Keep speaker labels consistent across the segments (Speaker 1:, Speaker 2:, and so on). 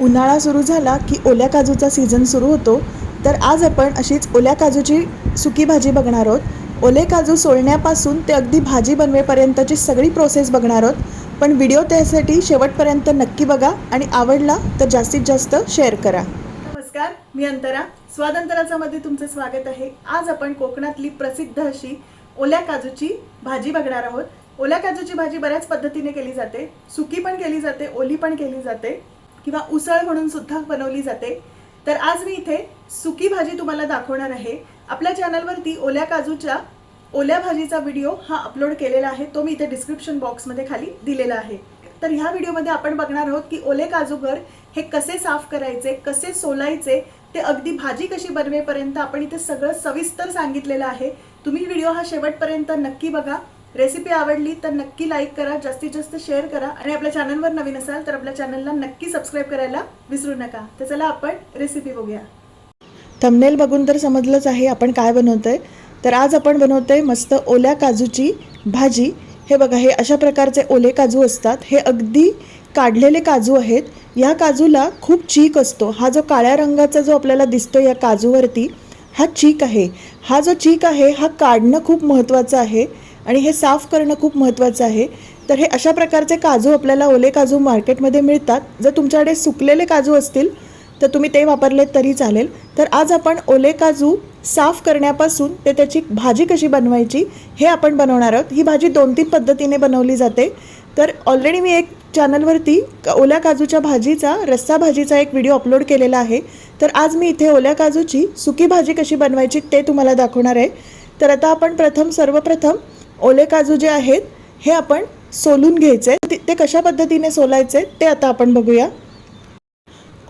Speaker 1: उन्हाळा सुरू झाला की ओल्या काजूचा सीझन सुरू होतो तर आज आपण अशीच ओल्या काजूची सुकी भाजी बघणार आहोत. ओले काजू सोलण्यापासून ते अगदी भाजी बनवेपर्यंतची सगळी प्रोसेस बघणार आहोत. पण व्हिडिओ त्यासाठी शेवटपर्यंत नक्की बघा आणि आवडला तर जास्तीत जास्त शेअर करा. नमस्कार मी अंतरा. स्वातंत्र्याचा मध्ये तुमचं स्वागत आहे. आज आपण कोकणातली प्रसिद्ध अशी ओल्या काजूची भाजी बघणार आहोत. ओल्या काजूची भाजी बऱ्याच पद्धतीने केली जाते. सुकी पण केली जाते ओली पण केली जाते. किंवा उसळ म्हणून सुद्धा बनवली जाते. तर आज मी इथे सुकी भाजी तुम्हाला दाखवणार आहे. आपल्या चॅनलवरती ओल्या काजूच्या ओल्या भाजीचा व्हिडिओ हा अपलोड केलेला आहे. तो मी इथे डिस्क्रिप्शन बॉक्समध्ये खाली दिलेला आहे. तर ह्या व्हिडिओमध्ये आपण बघणार आहोत की ओले काजूगर हे कसे साफ करायचे कसे सोलायचे ते अगदी भाजी कशी बनवेपर्यंत आपण इथे सगळं सविस्तर सांगितलेलं आहे. तुम्ही व्हिडिओ हा शेवटपर्यंत नक्की बघा. रेसिपी आवडली तर नक्की लाईक करा जास्तीत जास्त शेअर करा. आणि आपल्या चॅनलवर नवीन असाल तर आपल्या चॅनलला नक्की सबस्क्राईब करायला विसरू नका. तर चला आपण रेसिपी बघूया. थंबनेल बघून तर समजलंच आहे आपण काय बनवतो आहे तर आज आपण बनवतो आहे मस्त ओल्या काजूची भाजी. हे बघा हे अशा प्रकारचे ओले काजू असतात. हे अगदी काढलेले काजू आहेत. या काजूला खूप चीक असतो. हा जो काळ्या रंगाचा जो आपल्याला दिसतो या काजूवरती हा चीक आहे. हा जो चीक आहे हा काढणं खूप महत्त्वाचं आहे. आणि हे साफ करणं खूप महत्त्वाचं आहे. तर हे अशा प्रकारचे काजू आपल्याला ओले काजू मार्केटमध्ये मिळतात. जर तुमच्याकडे सुकलेले काजू असतील तर तुम्ही ते वापरले तरी चालेल. तर आज आपण ओले काजू साफ करण्यापासून ते त्याची भाजी कशी बनवायची हे आपण बनवणार आहोत. ही भाजी दोन तीन पद्धतीने बनवली जाते. तर ऑलरेडी मी एक चॅनलवरती क- ओल्या काजूच्या भाजीचा रस्सा भाजीचा एक व्हिडिओ अपलोड केलेला आहे. तर आज मी इथे ओल्या काजूची सुकी भाजी कशी बनवायची ते तुम्हाला दाखवणार आहे. तर आता आपण प्रथम सर्वप्रथम ओले काजू जे आहेत हे आपण सोलून घ्यायचे. ते- कशा पद्धतीने सोलायचे ते आता आपण बघूया.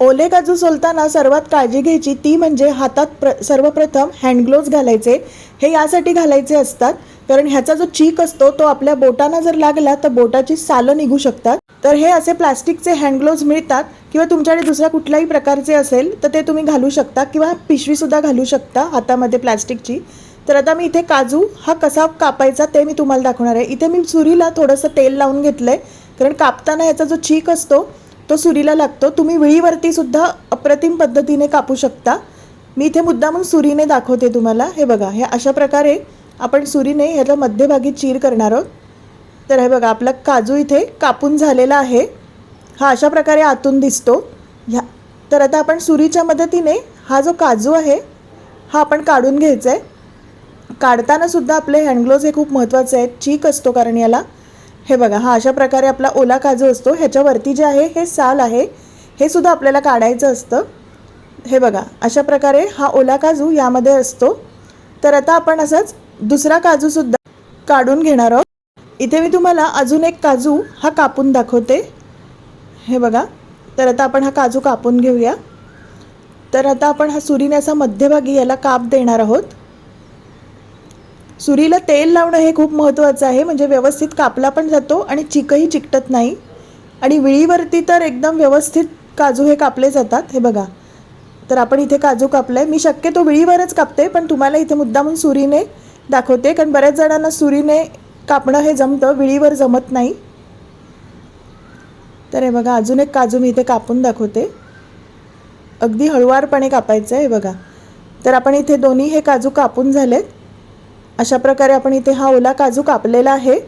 Speaker 1: ओले काजू सोलताना सर्वात काळजी घ्यायची ती म्हणजे हातात प्र सर्वप्रथम हँडग्लोव्ज घालायचे. हे यासाठी घालायचे असतात कारण ह्याचा जो चीक असतो तो आपल्या बोटांना जर लागला तर बोटाची सालं निघू शकतात. तर हे असे प्लास्टिकचे हँडग्लोव्ज मिळतात किंवा तुमच्याकडे दुसऱ्या कुठल्याही प्रकारचे असेल तर ते तुम्ही घालू शकता किंवा पिशवीसुद्धा घालू शकता हातामध्ये प्लास्टिकची. तर आता मी इथे काजू हा कसा कापायचा ते मी तुम्हाला दाखवणार आहे. इथे मी सुरीला थोडंसं तेल लावून घेतलं आहे कारण कापताना याचा जो चीक असतो तो सुरीला लागतो. तुम्ही विळीवरती सुद्धा अप्रतिम पद्धतीने कापू शकता. मी इथे मुद्दामून सुरीने दाखवते तुम्हाला. हे बघा हे अशा प्रकारे आपण सुरीने ह्याला मध्यभागी चीर करणार आहोत. तर हे बघा आपला काजू इथे कापून झालेला आहे. हा अशा प्रकारे आतून दिसतो. ह्या तर आता आपण सुरीच्या मदतीने हा जो काजू आहे हा आपण काढून घ्यायचा आहे. काढताना सुद्धा आपले हँडग्लोव्ज हे खूप महत्त्वाचे आहेत. चीक असतो कारण याला. हे बघा हा अशा प्रकारे आपला ओला काजू असतो. ह्याच्यावरती जे आहे हे साल आहे. हे सुद्धा आपल्याला काढायचं असतं. हे बघा अशा प्रकारे हा ओला काजू यामध्ये असतो. तर आता आपण असंच दुसरा काजूसुद्धा काढून घेणार आहोत. इथे मी तुम्हाला अजून एक काजू हा कापून दाखवते. हे बघा तर आता आपण हा काजू कापून घेऊया. तर आता आपण हा सुरीने असा मध्यभागी याला काप देणार आहोत. सुरीला तेल लावणं हे खूप महत्त्वाचं आहे. म्हणजे व्यवस्थित कापला पण जातो आणि चिकही चिकटत नाही. आणि विळीवरती तर एकदम व्यवस्थित काजू हे कापले जातात. हे बघा. तर आपण इथे काजू कापलं आहे मी शक्यतो विळीवरच कापते पण तुम्हाला इथे मुद्दामून सुरीने दाखवते. कारण बऱ्याच जणांना सुरीने कापणं हे जमतं. विळीवर जमत नाही. तर हे बघा अजून एक काजू मी इथे कापून दाखवते. अगदी हळुवारपणे कापायचं आहे हे बघा. तर आपण इथे दोन्ही हे काजू कापून झालेत. अशा प्रकारे आपण इथे हा ओला काजू कापलेला आहे.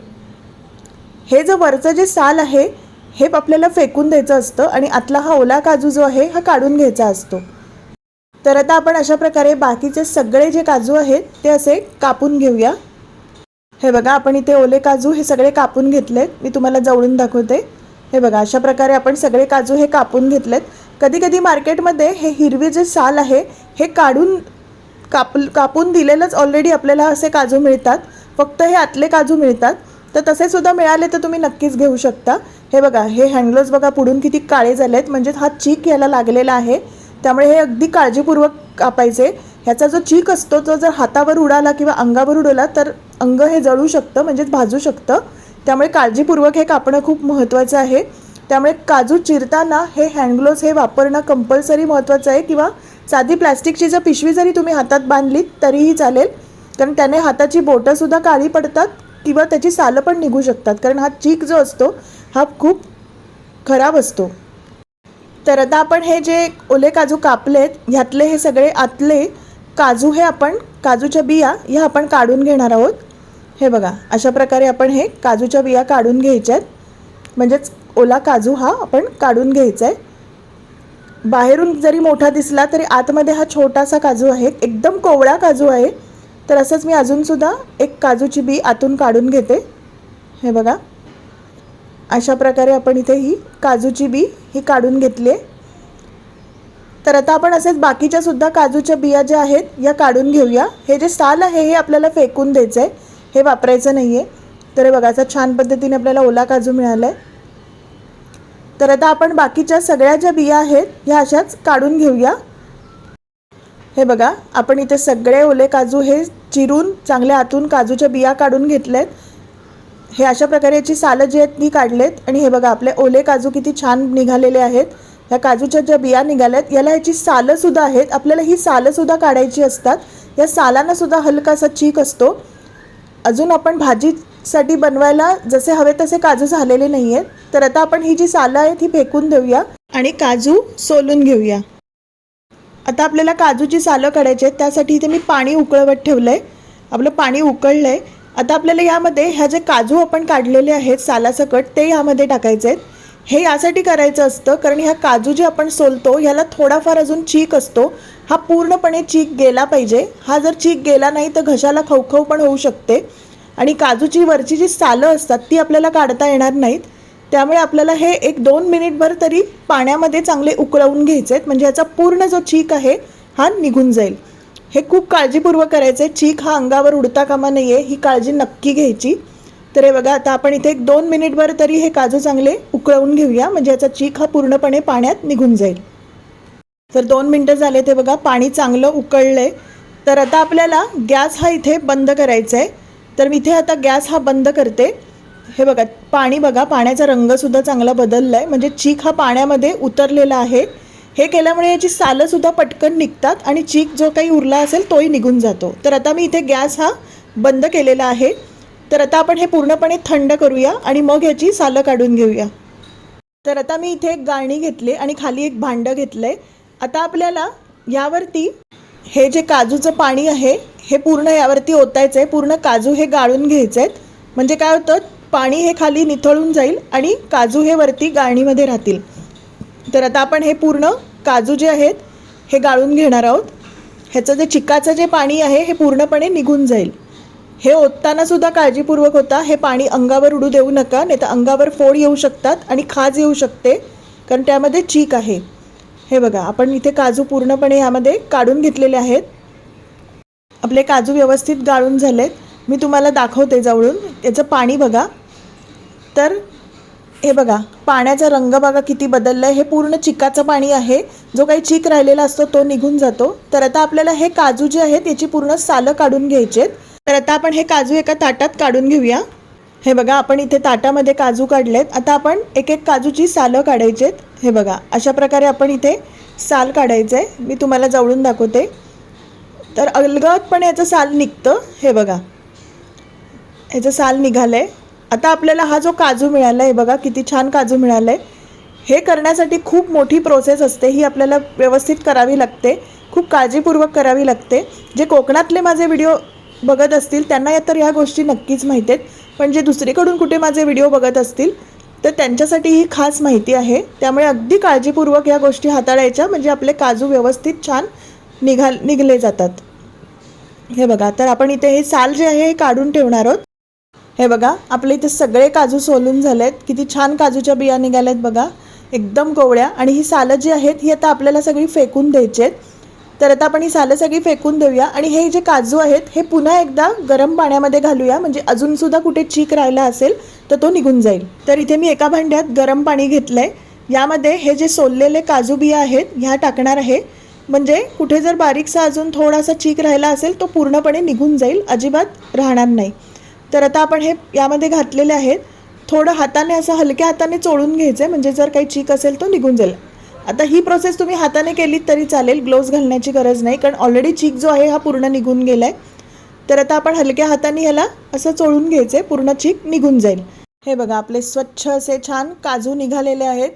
Speaker 1: हे जो वरचं जे साल आहे हे आपल्याला फेकून द्यायचं असतं आणि आतला हा ओला काजू जो आहे हा काढून घ्यायचा असतो. तर आता आपण अशा प्रकारे बाकीचे सगळे जे काजू आहेत ते असे कापून घेऊया. हे बघा आपण इथे ओले काजू हे सगळे कापून घेतलेत. मी तुम्हाला जवळून दाखवते. हे बघा अशा प्रकारे आपण सगळे काजू हे कापून घेतलेत. कधी कधी मार्केटमध्ये हे हिरवी जे साल आहे हे काढून काप कापून दिलेलंच ऑलरेडी आपल्याला असे काजू मिळतात. फक्त हे आतले काजू मिळतात. तर तसे सुद्धा मिळाले तर तुम्ही नक्कीच घेऊ शकता. हे बघा हे हँडग्लोव्ज बघा पुढून किती काळे झाले आहेत म्हणजे हा चीक याला लागलेला आहे. त्यामुळे हे अगदी काळजीपूर्वक कापायचे. ह्याचा जो चीक असतो तो जर हातावर उडाला किंवा अंगावर उडवला तर अंग हे जळू शकतं म्हणजेच भाजू शकतं. त्यामुळे काळजीपूर्वक हे कापणं खूप महत्त्वाचं आहे. त्यामुळे काजू चिरताना हे हँडग्लोव्ज हे वापरणं कंपल्सरी महत्त्वाचं आहे किंवा साधी प्लॅस्टिकची जर पिशवी जरी तुम्ही हातात बांधलीत तरीही चालेल. कारण त्याने हाताची बोटंसुद्धा काळी पडतात किंवा त्याची सालं पण निघू शकतात. कारण हा चीक जो असतो हा खूप खराब असतो. तर आता आपण हे जे ओले काजू कापलेत ह्यातले हे सगळे आतले काजू हे आपण काजूच्या बिया ह्या आपण काढून घेणार आहोत. हे बघा अशा प्रकारे आपण हे काजूच्या बिया काढून घ्यायच्या आहेत म्हणजेच ओला काजू हा आपण काढून घ्यायचा आहे बाहेरून जरी मोठा दिसला तरी आतमध्ये हा छोटासा काजू आहे एकदम कोवळा काजू आहे. तर असंच मी अजूनसुद्धा एक काजूची बी आतून काढून घेते. हे बघा. अशा प्रकारे आपण इथे ही काजूची बी ही काढून घेतली आहे. तर आता आपण असेच बाकीच्या सुद्धा काजूच्या बिया ज्या आहेत या काढून घेऊया. हे जे साल आहे हे आपल्याला फेकून द्यायचं आहे हे वापरायचं नाही आहे तर हे बघा असं छान पद्धतीने आपल्याला ओला काजू मिळाला आहे तर आता आपण बाकीच्या सगळ्या ज्या बिया आहेत ह्या अशाच काढून घेऊया. हे बघा आपण इथे सगळे ओले काजू हे चिरून चांगल्या आतून काजूच्या बिया काढून घेतलेत हे अशा प्रकारे याची सालं जी आहेत ती काढलेत. आणि हे बघा आपले ओले काजू किती छान निघालेले आहेत. ह्या काजूच्या ज्या बिया निघाल्यात याला ह्याची सालंसुद्धा आहेत. आपल्याला ही सालंसुद्धा काढायची असतात. या सालांनासुद्धा हलकासा चीक असतो. अजून आपण भाजी साठी बनवायला जसे हवे तसे काजू झालेले नाही आहेत तर आता आपण ही जी सालं आहेत ही फेकून देऊया आणि काजू सोलून घेऊया. आता आपल्याला काजूची सालं काढायची आहेत त्यासाठी इथे मी पाणी उकळवत ठेवलं आहे आपलं पाणी उकळलं आहे आता आपल्याला यामध्ये ह्या जे काजू आपण काढलेले आहेत सालासकट ते यामध्ये टाकायचे आहेत. हे यासाठी करायचं असतं कारण ह्या काजू जे आपण सोलतो ह्याला थोडाफार अजून चीक असतो. हा पूर्णपणे चीक गेला पाहिजे. हा जर चीक गेला नाही तर घशाला खवखव पण होऊ शकते. आणि काजूची वरची जी सालं असतात ती आपल्याला काढता येणार नाहीत. त्यामुळे आपल्याला हे एक दोन मिनिटभर तरी पाण्यामध्ये चांगले उकळवून घ्यायचे आहेत म्हणजे याचा पूर्ण जो चीक आहे हा निघून जाईल. हे खूप काळजीपूर्वक करायचं आहे चीक हा अंगावर उडता कामा नाही आहे ही काळजी नक्की घ्यायची. तर हे बघा आता आपण इथे एक दोन मिनिटभर तरी हे काजू चांगले उकळवून घेऊया. म्हणजे याचा चीक हा पूर्णपणे पाण्यात निघून जाईल. तर दोन मिनटं झाले ते बघा पाणी चांगलं उकळलं आहे तर आता आपल्याला गॅस हा इथे बंद करायचा आहे तर मी इथे आता गॅस हा बंद करते. हे बघा पाणी बघा पाण्याचा रंगसुद्धा चांगला बदलला आहे म्हणजे चीक हा पाण्यामध्ये उतरलेला आहे. हे केल्यामुळे याची सालंसुद्धा पटकन निघतात आणि चीक जो काही उरला असेल तोही निघून जातो. तर आता मी इथे गॅस हा बंद केलेला आहे. तर आता आपण हे पूर्णपणे थंड करूया आणि मग याची सालं काढून घेऊया. तर आता मी इथे एक गाळणी घेतली आणि खाली एक भांडं घेतलं आहे आता आपल्याला यावरती हे जे काजूचं पाणी आहे हे पूर्ण यावरती ओतायचं आहे पूर्ण काजू हे गाळून घ्यायचे आहेत म्हणजे काय होतं पाणी हे खाली निथळून जाईल आणि काजू हे वरती गाळणीमध्ये राहतील. तर आता आपण हे पूर्ण काजू जे आहेत हे गाळून घेणार आहोत. ह्याचं जे चिकाचं जे पाणी आहे हे पूर्णपणे निघून जाईल. हे ओतताना सुद्धा काळजीपूर्वक होता हे पाणी अंगावर उडू देऊ नका नाही तर अंगावर फोड येऊ शकतात आणि खाज येऊ शकते कारण त्यामध्ये चीक आहे. हे बघा आपण इथे काजू पूर्णपणे यामध्ये काढून घेतलेले आहेत. आपले काजू व्यवस्थित गाळून झालेत. मी तुम्हाला दाखवते जवळून. याचं पाणी बघा. तर हे बघा पाण्याचा रंग बघा किती बदलला आहे हे पूर्ण चिकाचं पाणी आहे. जो काही चिक राहिलेला असतो तो निघून जातो. तर आता आपल्याला हे काजू जे आहेत याची पूर्ण सालं काढून घ्यायचे आहेत तर आता आपण हे काजू एका ताटात काढून घेऊया. हे बघा आपण इथे ताटामध्ये काजू काढलेत. आता आपण एक एक काजूची सालं काढायचे आहेत हे बघा अशा प्रकारे आपण इथे साल काढायचं आहे मी तुम्हाला जवळून दाखवते. तर अलगदपणे याचं साल निघतं. हे बघा. ह्याचं साल निघालं आहे आता आपल्याला हा जो काजू मिळाला आहे बघा किती छान काजू मिळाला आहे हे करण्यासाठी खूप मोठी प्रोसेस असते. ही आपल्याला व्यवस्थित करावी लागते. खूप काळजीपूर्वक करावी लागते. जे कोकणातले माझे व्हिडिओ बघत असतील त्यांना या तर ह्या गोष्टी नक्कीच माहीत आहेत. पण जे दुसरीकडून कुठे माझे व्हिडिओ बघत असतील तर त्यांच्यासाठी ही खास माहिती आहे. त्यामुळे अगदी काळजीपूर्वक या गोष्टी हाताळायच्या. म्हणजे आपले काजू व्यवस्थित छान निघाल निघले जातात. हे बघा तर आपण इथे हे साल जे आहे हे काढून ठेवणार आहोत. हे बघा आपले इथे सगळे काजू सोलून झालेत. किती छान काजूच्या बिया निघाल्यात बघा. एकदम कोवळ्या आणि ही सालं जी आहेत ही आता आपल्याला सगळी फेकून द्यायची आहेत. तर आता आपण ही सालं सगळी फेकून देऊया. आणि हे जे काजू आहेत हे पुन्हा एकदा गरम पाण्यामध्ये घालूया. म्हणजे अजूनसुद्धा कुठे चीक राहिला असेल तर तो निघून जाईल. तर इथे मी एका भांड्यात गरम पाणी घेतलं आहे यामध्ये हे जे सोललेले काजू बिया आहेत ह्या टाकणार आहे. म्हणजे कुठे जर बारीकसा अजून थोडासा चीक राहिला असेल तो पूर्णपणे निघून जाईल अजिबात राहणार नाही. तर आता आपण हे यामध्ये घातलेले आहेत. थोडं हाताने असं हलक्या हाताने चोळून घ्यायचं आहे म्हणजे जर काही चीक असेल तो निघून जाईल. आता ही प्रोसेस तुम्ही हाताने केलीत तरी चालेल ग्लोव्ज घालण्याची गरज नाही कारण ऑलरेडी चीक जो आहे हा पूर्ण निघून गेला आहे तर आता आपण हलक्या हाताने ह्याला असं चोळून घ्यायचं आहे पूर्ण चीक निघून जाईल. हे बघा आपले स्वच्छ असे छान काजू निघालेले आहेत.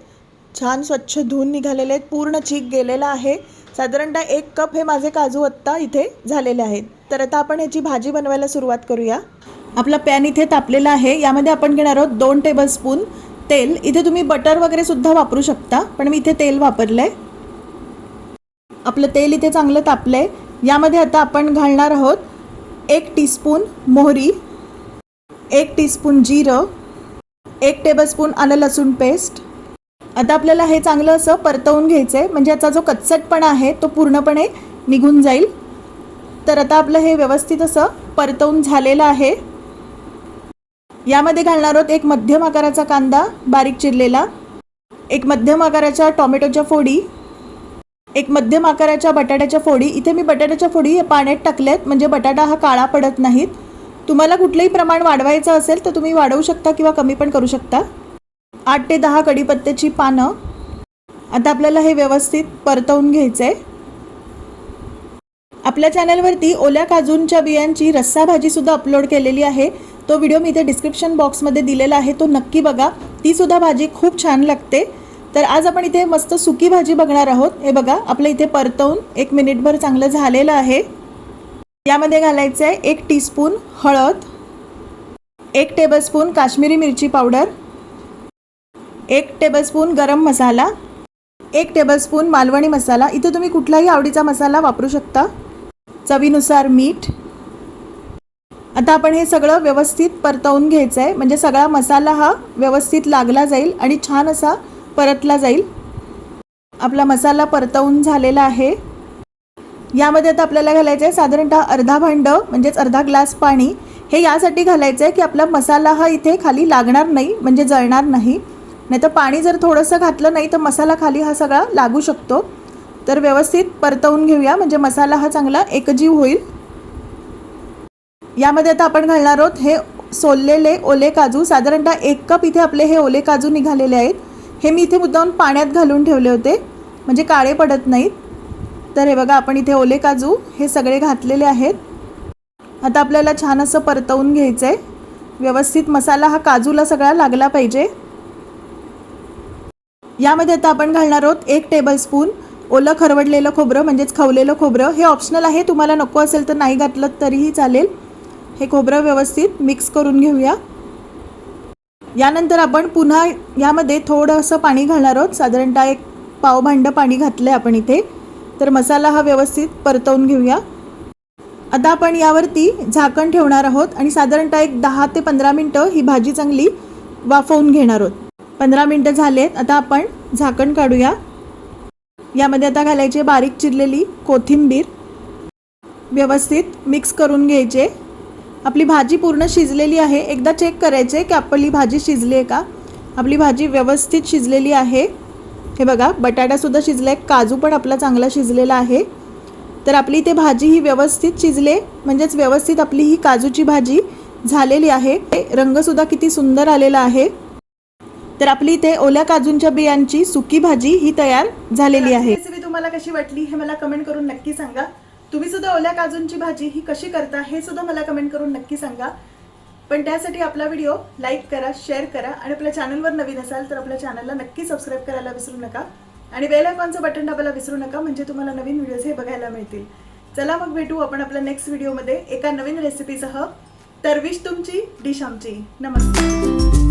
Speaker 1: छान स्वच्छ धुवून निघालेले आहेत. पूर्ण चीक गेलेला आहे. साधारणतः एक कप हे माझे काजू आत्ता इथे झालेले आहेत. तर आता आपण ह्याची भाजी बनवायला सुरुवात करूया. आपला पॅन इथे तापलेला आहे. यामध्ये आपण घेणार आहोत दोन टेबलस्पून तेल. इथे तुम्ही बटर वगैरे सुद्धा वापरू शकता पण मी इथे तेल वापरलं आहे आपलं तेल इथे चांगलं तापलं आहे यामध्ये आता आपण घालणार आहोत एक टीस्पून मोहरी एक टीस्पून जिरं एक टेबलस्पून आलं लसूण पेस्ट आता आपल्याला हे चांगलं असं परतवून घ्यायचं आहे म्हणजे याचा जो कच्चटपणा आहे तो पूर्णपणे निघून जाईल. तर आता आपलं हे व्यवस्थित असं परतवून झालेलं आहे. यामध्ये घालणार आहोत एक मध्यम आकाराचा कांदा बारीक चिरलेला. एक मध्यम आकाराच्या टॉमॅटोच्या फोडी. एक मध्यम आकाराच्या बटाट्याच्या फोडी. इथे मी बटाट्याच्या फोडी हे पाण्यात टाकल्यात म्हणजे बटाटा हा काळा पडत नाहीत. तुम्हाला कुठलंही प्रमाण वाढवायचं असेल तर तुम्ही वाढवू शकता किंवा कमी पण करू शकता. आठ ते दहा कडीपत्त्याची पानं. आता आपल्याला हे व्यवस्थित परतवून घ्यायचं आहे आपल्या चॅनलवरती ओल्या काजूंच्या बियांची रस्सा भाजीसुद्धा अपलोड केलेली आहे. तो व्हिडिओ मी इथे डिस्क्रिप्शन बॉक्समध्ये दिलेला आहे. तो नक्की बघा. तीसुद्धा भाजी खूप छान लागते. तर आज आपण इथे मस्त सुकी भाजी बघणार आहोत. हे बघा आपलं इथे परतवून एक मिनिटभर चांगलं झालेलं आहे. यामध्ये घालायचं आहे एक टीस्पून हळद एक टेबलस्पून काश्मीरी मिरची पावडर एक टेबलस्पून गरम मसाला एक टेबलस्पून मालवणी मसाला. इथे तुम्ही कुठलाही आवडीचा मसाला वापरू शकता. चवीनुसार मीठ. आता आपण हे सगळं व्यवस्थित परतवून घ्यायचं आहे म्हणजे सगळा मसाला हा व्यवस्थित लागला जाईल आणि छान असा परतला जाईल. आपला मसाला परतवून झालेला आहे. यामध्ये आता आपल्याला घालायचं आहे साधारणतः अर्धा भांडं म्हणजेच अर्धा ग्लास पाणी. हे यासाठी घालायचं आहे की आपला मसाला हा इथे खाली लागणार नाही म्हणजे जळणार नाही. नाही तर पाणी जर थोडंसं घातलं नाही तर मसाला खाली हा सगळा लागू शकतो. तर व्यवस्थित परतवून घेऊया म्हणजे मसाला हा चांगला एकजीव होईल. यामध्ये आता आपण घालणार आहोत हे सोललेले ओले काजू. साधारणतः एक कप इथे आपले हे ओले काजू निघालेले आहेत. हे मी इथे मुद्दाम पाण्यात घालून ठेवले होते म्हणजे काळे पडत नाहीत. तर हे बघा आपण इथे ओले काजू हे सगळे घातलेले आहेत. आता आपल्याला छान असं परतवून घ्यायचं आहे व्यवस्थित मसाला हा काजूला सगळा लागला पाहिजे. यामध्ये आता आपण घालणार आहोत एक टेबलस्पून ओलं खरवडलेलं खोबरं म्हणजेच खवलेलं खोबरं. हे ऑप्शनल आहे तुम्हाला नको असेल तर नाही घातलं तरीही चालेल. हे खोबरं व्यवस्थित मिक्स करून घेऊया. यानंतर आपण पुन्हा यामध्ये थोडंसं पाणी घालणार आहोत. साधारणतः एक पावभांडं पाणी घातलं आहे आपण इथे. तर मसाला हा व्यवस्थित परतवून घेऊया. आता आपण यावरती झाकण ठेवणार आहोत आणि साधारणतः एक दहा ते पंधरा मिनटं ही भाजी चांगली वाफवून घेणार आहोत. पंधरा मिनटं झालेत. आता आपण झाकण काढूया. यामध्ये आता घालायचे बारीक चिरलेली कोथिंबीर. व्यवस्थित मिक्स करून घ्यायचे. आपली भाजी पूर्ण शिजलेली आहे. एकदा चेक करायचे की आपली भाजी शिजली आहे का? आपली भाजी व्यवस्थित शिजलेली आहे. हे बघा बटाटासुद्धा शिजला आहे काजू पण आपला चांगला शिजलेला आहे. तर आपली इथे भाजी ही व्यवस्थित शिजले. म्हणजेच व्यवस्थित आपली ही काजूची भाजी झालेली आहे. रंगसुद्धा किती सुंदर आलेला आहे. तर आपली इथे ओल्या काजूंच्या बियांची सुकी भाजी ही तयार झालेली आहे. रेसिपी तुम्हाला कशी वाटली हे मला कमेंट करून नक्की सांगा. तुम्ही सुद्धा ओल्या काजूंची भाजी ही कशी करता हे सुद्धा मला कमेंट करून नक्की सांगा. पण त्यासाठी आपला व्हिडिओ लाईक करा शेअर करा आणि आपल्या चॅनलवर नवीन असाल तर आपल्या चॅनलला नक्की सबस्क्राईब करायला विसरू नका. आणि बेल आयकॉनचं बटन दाबायला विसरू नका म्हणजे तुम्हाला नवीन व्हिडिओज हे बघायला मिळतील. चला मग भेटू आपण आपल्या नेक्स्ट व्हिडिओमध्ये एका नवीन रेसिपीसह तर विश तुमची डिश आमची. नमस्कार.